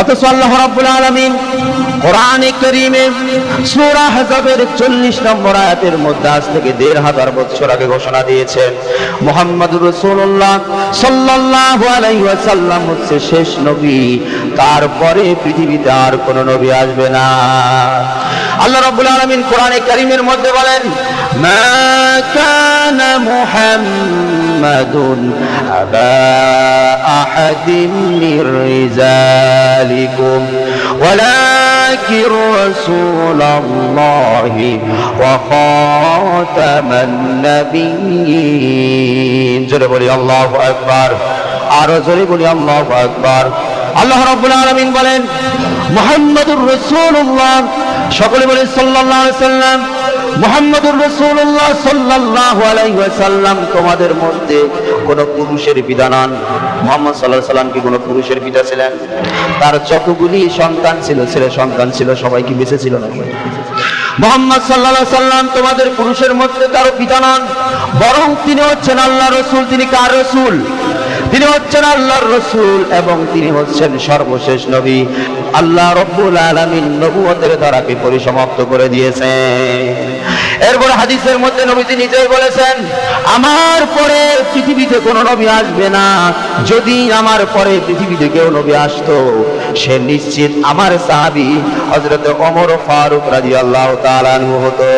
অথচ আল্লাহ রাব্বুল আলামিন কোরআনে কারীমে সূরা আহজাবের 40 নম্বর আয়াতের মধ্যে আজ থেকে দেড় হাজার বছর আগে ঘোষণা দিয়েছেন মুহাম্মদুর রাসূলুল্লাহ সাল্লাল্লাহু আলাইহি ওয়াসাল্লাম হচ্ছে শেষ নবী, তারপরে পৃথিবীতে আর কোনো নবী আসবে না। আল্লাহ রাব্বুল আলামিন কোরআনে কারীমের মধ্যে বলেন, মা কানা মুহাম্মাদুন আবা আহাদিন মির রিজালিকুম ولكن رسول الله وخاتم النبيين জোরে বলি আল্লাহু আকবার আরো জোরে বলি আল্লাহু আকবার আল্লাহ রাব্বুল আলামিন বলেন মুহাম্মাদুর রাসূলুল্লাহ সকলে বলে আলাইহি সাল্লাম, মুহাম্মাদুর রাসূলুল্লাহ সাল্লাল্লাহু আলাইহি ওয়াসাল্লাম, তোমাদের মধ্যে কোন পুরুষের পিতা নন। মুহাম্মদ আলাইহি সাল্লাম কি কোন পুরুষের পিতা ছিলেন? তার যতগুলি সন্তান ছিল, ছেলে সন্তান ছিল, সবাই কি বেঁচে ছিল? নাকি মোহাম্মদ আলাইহি সাল্লাম তোমাদের পুরুষের মধ্যে কারও পিতা নন, বরং তিনি হচ্ছেন আল্লাহ রসুল। তিনি কার রসুল? তিনি হচ্ছেন আল্লাহর রসুল এবং তিনি হচ্ছেন সর্বশেষ নবী। আল্লাহ রব্বুল আলমিন নবুয়তের ধারাকে পরিসমাপ্ত করে দিয়েছেন। এরপর হাদিসের মধ্যে নবীজি নিজেই বলেছেন, আমার পরে পৃথিবীতে কোনো নবী আসবে না। যদি আমার পরে পৃথিবীতে কেউ নবী আসতো, সে নিশ্চিত আমার সাহাবী হযরত ওমর ফারুক রাদিয়াল্লাহু তাআলা আনহু হতো।